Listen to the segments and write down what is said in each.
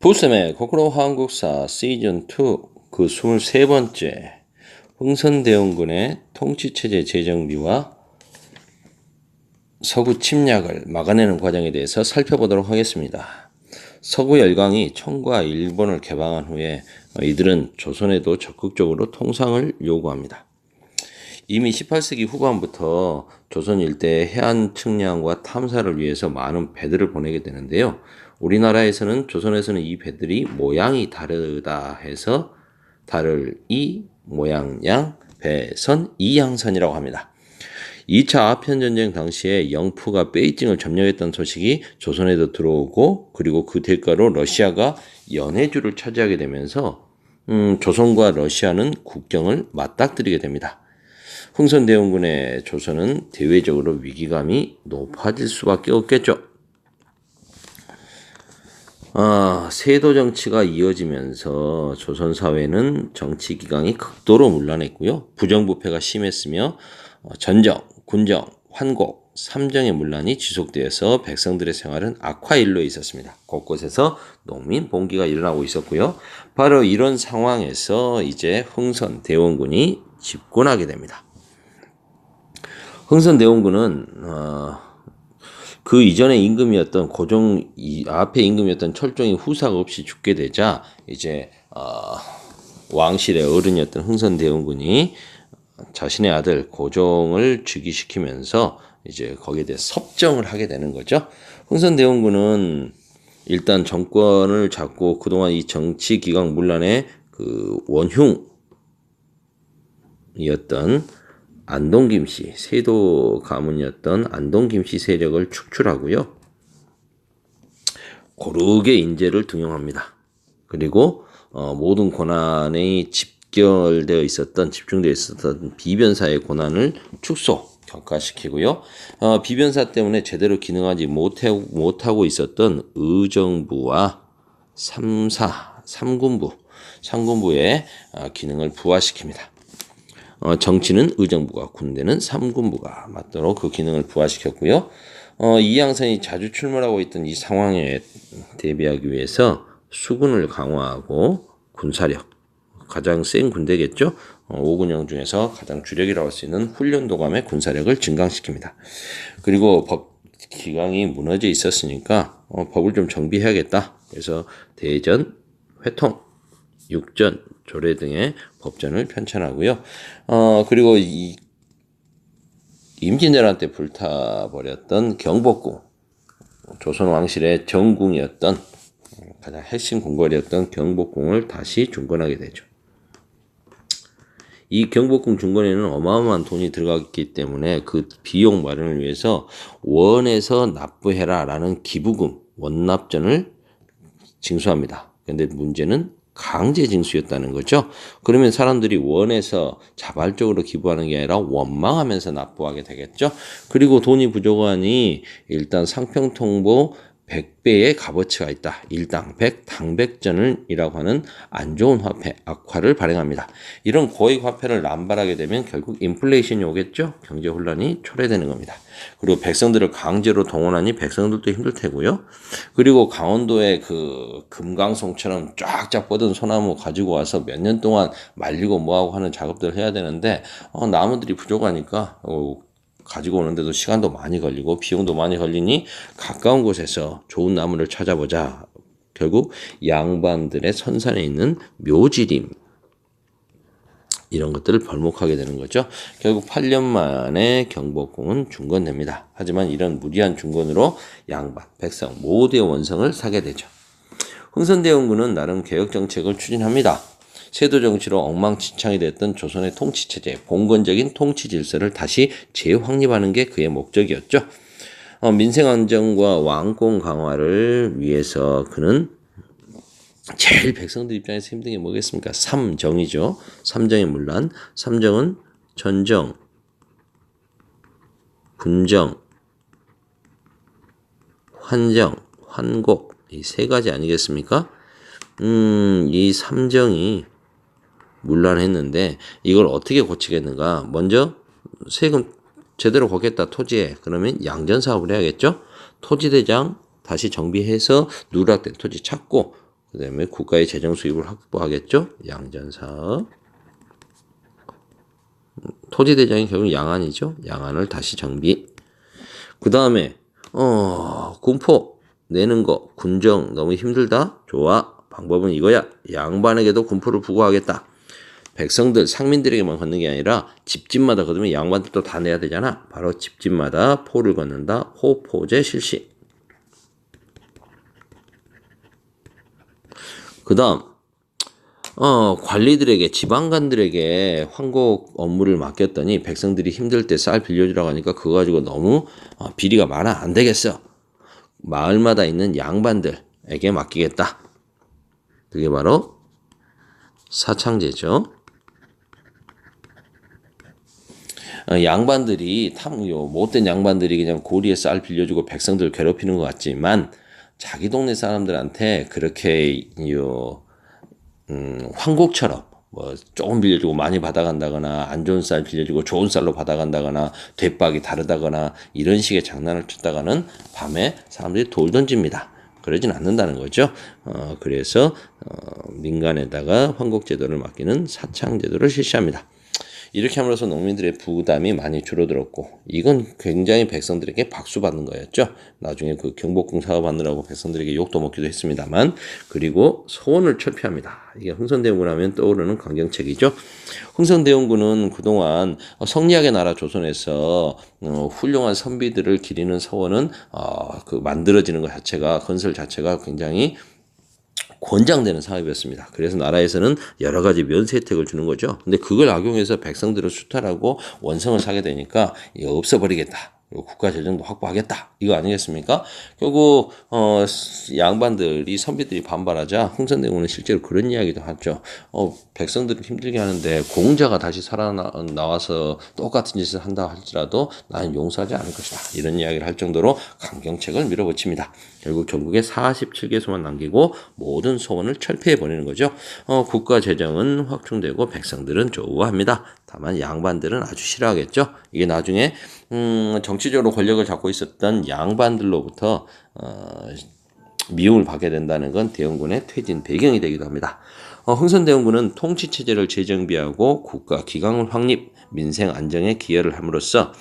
부쌤의 코코로 한국사 시즌 2 그 23번째 흥선대원군의 통치체제 재정비와 서구 침략을 막아내는 과정에 대해서 살펴보도록 하겠습니다. 서구 열강이 청과 일본을 개방한 후에 이들은 조선에도 적극적으로 통상을 요구합니다. 이미 18세기 후반부터 조선 일대 해안 측량과 탐사를 위해서 많은 배들을 보내게 되는데요. 우리나라에서는 조선에서는 이 배들이 모양이 다르다 해서 다를 이 모양 양 배선 이양선이라고 합니다. 2차 아편전쟁 당시에 영프가 베이징을 점령했던 소식이 조선에도 들어오고 그리고 그 대가로 러시아가 연해주를 차지하게 되면서 음, 조선과 러시아는 국경을 맞닥뜨리게 됩니다. 흥선대원군의 조선은 대외적으로 위기감이 높아질 수밖에 없겠죠. 아, 세도 정치가 이어지면서 조선 사회는 정치 기강이 극도로 문란했고요. 부정부패가 심했으며 어, 전정, 군정, 환곡, 삼정의 문란이 지속되어서 백성들의 생활은 악화일로에 있었습니다. 곳곳에서 농민 봉기가 일어나고 있었고요. 바로 이런 상황에서 이제 흥선 대원군이 집권하게 됩니다. 흥선 대원군은 어, 그 이전의 임금이었던 고종 이 앞에 임금이었던 철종이 후사가 없이 죽게 되자 이제 어, 왕실의 어른이었던 흥선대원군이 자신의 아들 고종을 즉위시키면서 이제 거기에 대해 섭정을 하게 되는 거죠. 흥선대원군은 일단 정권을 잡고 그동안 이 정치 기강 문란의 그 원흉이었던 안동김 씨, 세도 가문이었던 안동김 씨 세력을 축출하고요. 고르게 인재를 등용합니다. 그리고 어, 모든 고난이 집결되어 있었던 집중되어 있었던 비변사의 고난을 축소 격화시키고요. 어, 비변사 때문에 제대로 기능하지 못해, 못하고 있었던 의정부와 삼사, 삼군부, 삼군부의 어, 기능을 부활시킵니다. 어, 정치는 의정부가 군대는 삼군부가 맞도록 그 기능을 부활시켰고요. 어, 이양선이 자주 출몰하고 있던 이 상황에 대비하기 위해서 수군을 강화하고 군사력 가장 센 군대겠죠. 어, 5군형 중에서 가장 주력이라고 할 수 있는 훈련도감의 군사력을 증강시킵니다. 그리고 법 기강이 무너져 있었으니까 어, 법을 좀 정비해야겠다. 그래서 대전, 회통, 육전, 조례 등의 법전을 편찬하고요. 어, 그리고 이 임진왜란 때 불타버렸던 경복궁, 조선 왕실의 정궁이었던 가장 핵심 궁궐이었던 경복궁을 다시 중건하게 되죠. 이 경복궁 중건에는 어마어마한 돈이 들어갔기 때문에 그 비용 마련을 위해서 원에서 납부해라 라는 기부금 원납전을 징수합니다. 근데 문제는 강제 징수였다는 거죠. 그러면 사람들이 원해서 자발적으로 기부하는 게 아니라 원망하면서 납부하게 되겠죠. 그리고 돈이 부족하니 일단 상평통보 100배의 값어치가 있다. 일당 100, 당백전을이라고 하는 안 좋은 화폐, 악화를 발행합니다. 이런 고액 화폐를 남발하게 되면 결국 인플레이션이 오겠죠? 경제 혼란이 초래되는 겁니다. 그리고 백성들을 강제로 동원하니 백성들도 힘들 테고요. 그리고 강원도의 그 금강송처럼 쫙쫙 뻗은 소나무 가지고 와서 몇 년 동안 말리고 뭐하고 하는 작업들을 해야 되는데, 어, 나무들이 부족하니까, 어, 가지고 오는데도 시간도 많이 걸리고 비용도 많이 걸리니 가까운 곳에서 좋은 나무를 찾아보자. 결국 양반들의 선산에 있는 묘지림 이런 것들을 벌목하게 되는 거죠. 결국 8년 만에 경복궁은 중건됩니다. 하지만 이런 무리한 중건으로 양반, 백성 모두의 원성을 사게 되죠. 흥선대원군은 나름 개혁 정책을 추진합니다. 세도 정치로 엉망진창이 됐던 조선의 통치 체제, 봉건적인 통치 질서를 다시 재확립하는 게 그의 목적이었죠. 어, 민생 안정과 왕권 강화를 위해서 그는 제일 백성들 입장에서 힘든 게 뭐겠습니까? 삼정이죠. 삼정의 문란. 삼정은 전정, 군정, 환정, 환곡 이 세 가지 아니겠습니까? 음, 이 삼정이 문란했는데 이걸 어떻게 고치겠는가? 먼저 세금 제대로 걷겠다 토지에 그러면 양전 사업을 해야겠죠. 토지 대장 다시 정비해서 누락된 토지 찾고 그 다음에 국가의 재정 수입을 확보하겠죠. 양전 사업. 토지 대장이 결국 양안이죠. 양안을 다시 정비. 그 다음에 어 군포 내는 거 군정 너무 힘들다. 좋아. 방법은 이거야. 양반에게도 군포를 부과하겠다. 백성들 상민들에게만 걷는 게 아니라 집집마다 걷으면 양반들도 다 내야 되잖아. 바로 집집마다 포를 걷는다. 호포제 실시. 그다음 어, 관리들에게 지방관들에게 황곡 업무를 맡겼더니 백성들이 힘들 때 쌀 빌려주라고 하니까 그거 가지고 너무 어, 비리가 많아 안 되겠어. 마을마다 있는 양반들에게 맡기겠다. 그게 바로 사창제죠. 어, 양반들이 탐요 못된 양반들이 그냥 고리에 쌀 빌려주고 백성들 괴롭히는 것 같지만 자기 동네 사람들한테 그렇게 요 음, 황곡처럼 뭐 조금 빌려주고 많이 받아간다거나 안 좋은 쌀 빌려주고 좋은 쌀로 받아간다거나 대박이 다르다거나 이런 식의 장난을 쳤다가는 밤에 사람들이 돌 던집니다. 그러진 않는다는 거죠. 어, 그래서 어, 민간에다가 황곡제도를 맡기는 사창제도를 실시합니다. 이렇게 함으로써 농민들의 부담이 많이 줄어들었고 이건 굉장히 백성들에게 박수 받는 거였죠. 나중에 그 경복궁 사업하느라고 백성들에게 욕도 먹기도 했습니다만 그리고 소원을 철폐합니다. 이게 흥선대원군 하면 떠오르는 강경책이죠. 흥선대원군은 그동안 성리학의 나라 조선에서 어, 훌륭한 선비들을 기리는 서원은 어, 그 만들어지는 것 자체가 건설 자체가 굉장히 권장되는 사업이었습니다. 그래서 나라에서는 여러 가지 면세 혜택을 주는 거죠. 근데 그걸 악용해서 백성들을 수탈하고 원성을 사게 되니까 없어버리겠다. 국가 재정도 확보하겠다. 이거 아니겠습니까? 결국 어 양반들이 선비들이 반발하자 흥선대군은 실제로 그런 이야기도 하죠. 어 백성들을 힘들게 하는데 공자가 다시 살아나와서 똑같은 짓을 한다 할지라도 나는 용서하지 않을 것이다. 이런 이야기를 할 정도로 강경책을 밀어붙입니다. 결국 전국에 47개소만 남기고 모든 소원을 철폐해 버리는 거죠. 어 국가 재정은 확충되고 백성들은 좋아합니다. 다만 양반들은 아주 싫어하겠죠. 이게 나중에 음, 정치적으로 권력을 잡고 있었던 양반들로부터 어, 미움을 받게 된다는 건 대원군의 퇴진 배경이 되기도 합니다. 어, 흥선대원군은 통치 체제를 재정비하고 국가 기강을 확립, 민생 안정에 기여를 함으로써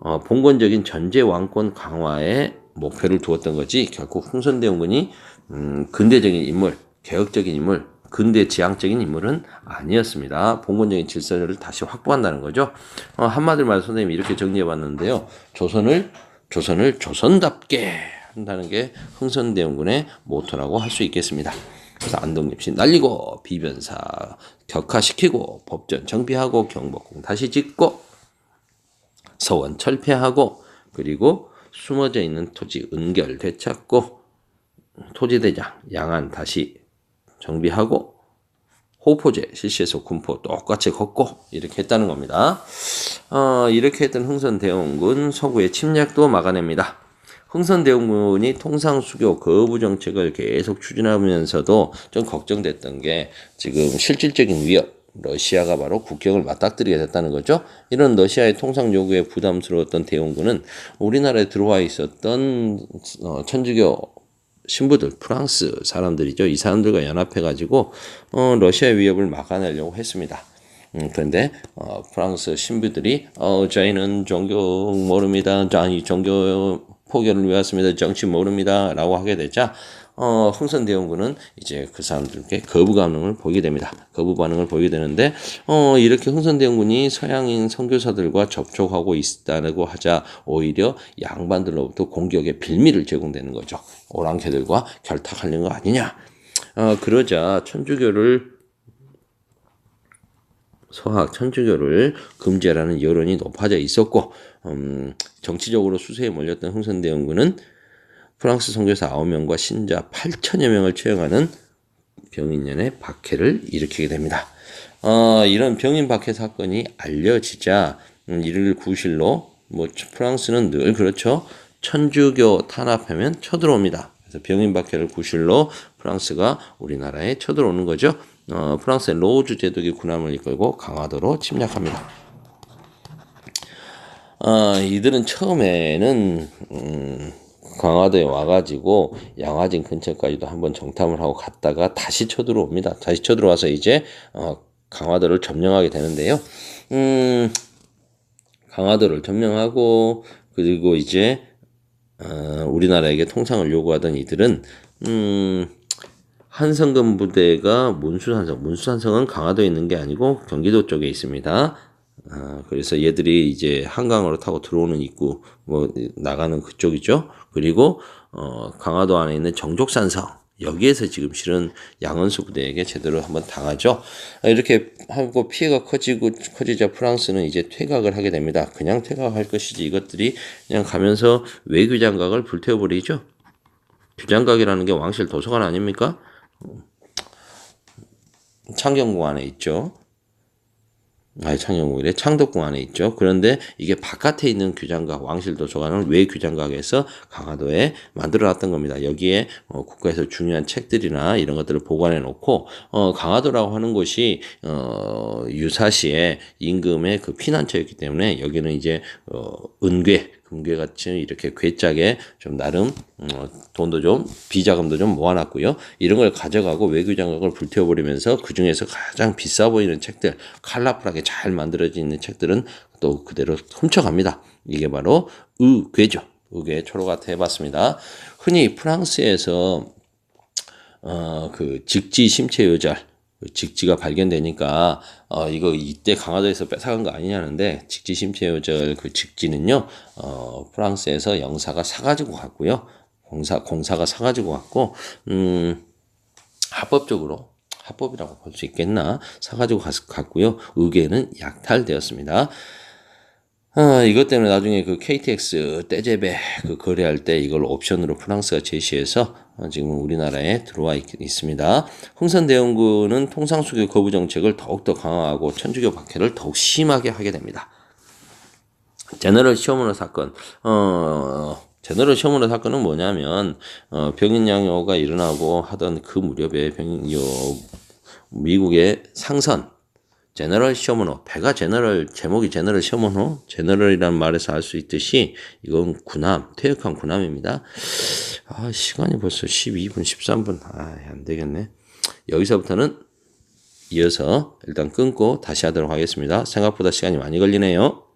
어, 봉건적인 전제 왕권 강화에 목표를 두었던 거지 결국 흥선대원군이 음, 근대적인 인물, 개혁적인 인물, 근대 지향적인 인물은 아니었습니다. 봉건적인 질서를 다시 확보한다는 거죠. 어, 한마디로 말해서 선생님이 이렇게 정리해 봤는데요. 조선을, 조선을 조선답게 한다는 게 흥선대원군의 모토라고 할 수 있겠습니다. 그래서 안동립신 날리고 비변사 격화시키고 법전 정비하고 경복궁 다시 짓고 서원 철폐하고 그리고 숨어져 있는 토지 은결 되찾고 토지대장 양안 다시 정비하고 호포제 실시해서 군포 똑같이 걷고 이렇게 했다는 겁니다. 어, 이렇게 했던 흥선대원군 서구의 침략도 막아냅니다. 흥선대원군이 통상수교 거부 정책을 계속 추진하면서도 좀 걱정됐던 게 지금 실질적인 위협 러시아가 바로 국경을 맞닥뜨리게 됐다는 거죠. 이런 러시아의 통상 요구에 부담스러웠던 대원군은 우리나라에 들어와 있었던 어, 천주교 신부들, 프랑스 사람들이죠. 이 사람들과 연합해 가지고, 어, 러시아의 위협을 막아내려고 했습니다. 음, 그런데, 어, 프랑스 신부들이, 어, 저희는 종교 모릅니다. 아니, 종교 포교를 위해왔습니다. 정치 모릅니다. 라고 하게 되자, 어, 흥선대원군은 이제 그 사람들께 거부 반응을 보이게 됩니다. 거부 반응을 보이게 되는데, 어, 이렇게 흥선대원군이 서양인 선교사들과 접촉하고 있다고 하자 오히려 양반들로부터 공격의 빌미를 제공되는 거죠. 오랑캐들과 결탁하려는 거 아니냐. 어, 그러자 천주교를 서학 천주교를 금지하라는 여론이 높아져 있었고 음, 정치적으로 수세에 몰렸던 흥선대원군은 프랑스 선교사 9명과 신자 8천여 명을 채용하는 병인년의 박해를 일으키게 됩니다. 어, 이런 병인 박해 사건이 알려지자 음, 이를 구실로 뭐 프랑스는 늘 그렇죠. 천주교 탄압하면 쳐들어옵니다. 그래서 병인 박해를 구실로 프랑스가 우리나라에 쳐들어오는 거죠. 어, 프랑스의 로즈 제독이 군함을 이끌고 강화도로 침략합니다. 어, 이들은 처음에는 음, 강화도에 와가지고 양화진 근처까지도 한번 정탐을 하고 갔다가 다시 쳐들어옵니다. 다시 쳐들어와서 이제 어, 강화도를 점령하게 되는데요. 음, 강화도를 점령하고 그리고 이제 어, 우리나라에게 통상을 요구하던 이들은 음, 한성근 부대가 문수산성, 문수산성은 강화도에 있는 게 아니고 경기도 쪽에 있습니다. 아, 그래서 얘들이 이제 한강으로 타고 들어오는 입구, 뭐, 나가는 그쪽이죠. 그리고, 어, 강화도 안에 있는 정족산성, 여기에서 지금 실은 양원수 부대에게 제대로 한번 당하죠. 아, 이렇게 하고 피해가 커지고, 커지자 프랑스는 이제 퇴각을 하게 됩니다. 그냥 퇴각할 것이지 이것들이 그냥 가면서 외교 장각을 불태워버리죠. 규장각이라는 게 왕실 도서관 아닙니까? 창경궁 안에 있죠. 아니 창경궁이래 창덕궁 안에 있죠. 그런데 이게 바깥에 있는 규장각 왕실 도서관은 외 규장각에서 강화도에 만들어놨던 겁니다. 여기에 어, 국가에서 중요한 책들이나 이런 것들을 보관해 놓고 어, 강화도라고 하는 곳이 어, 유사시에 임금의 그 피난처였기 때문에 여기는 이제 어, 은괴 금괴 같이 이렇게 괴짝에 좀 나름 어, 돈도 좀 비자금도 좀 모아놨고요. 이런 걸 가져가고 외교 장학을 불태워버리면서 그 중에서 가장 비싸 보이는 책들, 컬러풀하게 잘 만들어져 있는 책들은 또 그대로 훔쳐갑니다. 이게 바로 의괴죠. 의괴 초록아트 해봤습니다. 흔히 프랑스에서 어, 그 직지 심체 요절 그 직지가 발견되니까 어 이거 이때 강화도에서 뺏어간 거 아니냐는데 직지 심체요절 그 직지는요 어 프랑스에서 영사가 사가지고 갔고요. 공사 공사가 사가지고 갔고 음 합법적으로 합법이라고 볼 수 있겠나? 사가지고 갔, 갔고요. 의계는 약탈되었습니다. 아, 이것 때문에 나중에 그 KTX 떼제베 그 거래할 때 이걸 옵션으로 프랑스가 제시해서 어, 지금 우리나라에 들어와 있, 습니다 흥선 대원군은 통상수교 거부 정책을 더욱더 강화하고 천주교 박해를 더욱 심하게 하게 됩니다. 제너럴 시오모노 사건, 어, 제너럴 시오모노 사건은 뭐냐면, 어, 병인 양요가 일어나고 하던 그 무렵에 병인 요, 미국의 상선, 제너럴 시어머노 배가 제너럴 제목이 제너럴 시어머노 제너럴이라는 말에서 알 수 있듯이 이건 군함 퇴역한 군함입니다. 아 시간이 벌써 12분 13분 아안 되겠네. 여기서부터는 이어서 일단 끊고 다시 하도록 하겠습니다. 생각보다 시간이 많이 걸리네요.